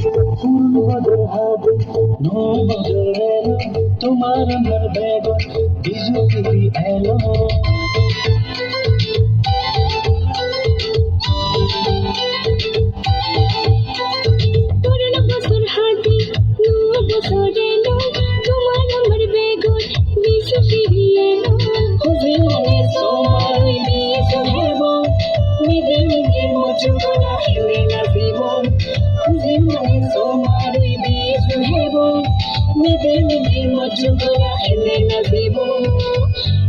ফুল বদর হাতে নো বদর এলো তোমার আমার বেগন বিজুলি এলো পুরনো বছর হাতে নতুন বছর এলো তোমার আমার বেগুন বিশু ফিরিয়ে এলো হুজিনে সোমাই বিজু হেব মিদে মিদে মজুরা হেলে না জীবন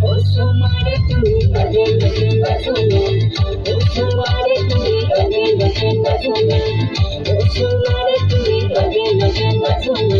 ও সোমারে তুমি বাজে বাজে বাজনে ও সোমারে তুমি বাজে বাজে বাজনে ও সোমারে তুমি বাজে বাজে বাজনে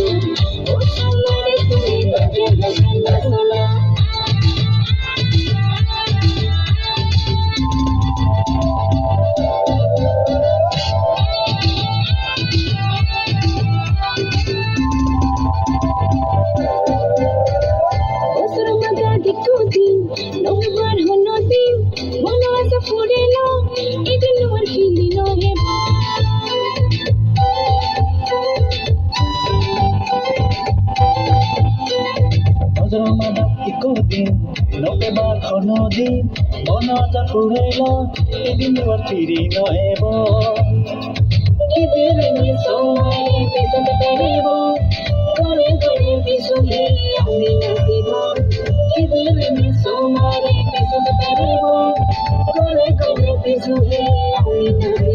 ইকোদিন লোকে বা খনদিন বনজা পুরেল এদিন এবার ফিরি নহেব কিদের সময় পিছত পেরিব করে করে পিছনে আমি নাচিব কিদের সময় পিছত পেরিব করে করে পিছনে আমি নাচিব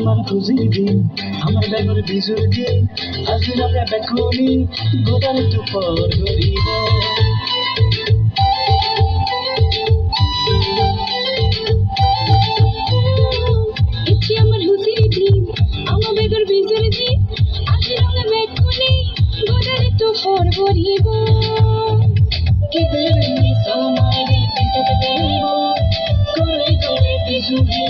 আমার খুশির দিন, আমার বেগর বিজুর দিন। আজি বেকুনি আমার হুসির দিন, আমার বেগর বিজুর দিন। আসি রঙে বেকুনি গোদারে ভরিব কি দেরি সময় পিছত দেব করে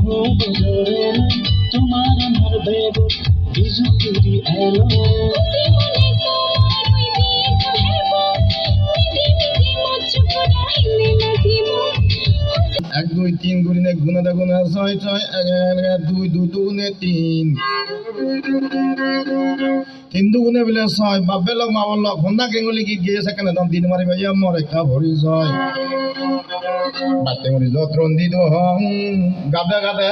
বছর এলো তোমার আমার বেগুন বিশু ফিরিয়ে তিন গুণিনে গুণে গুণে ছয় ছয়, এক দুই দুই, দুগুণে তিন। তিন দুগুণে বোলে ছয় বাপে লগ মামর লগ সন্ধ্যা কেঙ্গুলি গীত গিয়ে সেখানে তখন দিন মারি ভাইয়া মর একা ভরি ছয়। বাতে মরি যত রন্দিত হং গাদে গাদে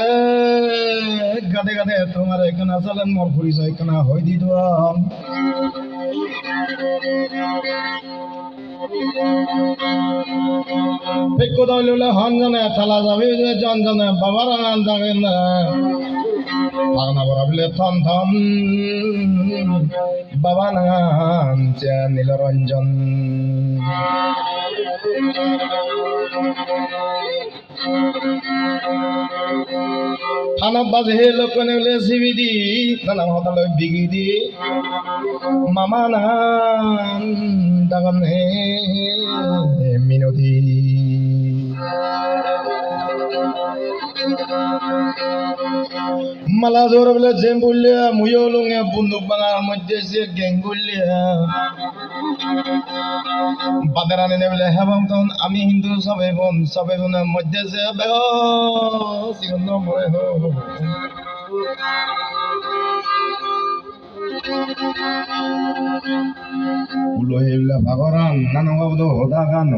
গাদে গাদে, তোমার এখানে চলেন মর ফুরি ছয় এখানে হই দিত হং বেক্য দইলে হন জনে থালা যাবে যে জন জনে বাবার আনান যাবে না পাগনা বরা বলে থম থম বাবা নাম চে নীলরঞ্জন থানত বাজে হে লোকনে বলে সিবি দি নানা হতালৈ বিগি দি মামা নাম দাগন হে মিনতি। মালা জোর বলে জেম বললিয়া মুয়ো লুঙে বন্দুক বাঙার মধ্যে সে গ্যাং বললিয়া বাদের আনি নেবলে হেবাম তখন আমি হিন্দু, সবে বোন, সবে বোনের মধ্যে সে বেহ সিগন্ধ মরে হো। হেবলে ভাগরান, নানা বাবদ হোদা গান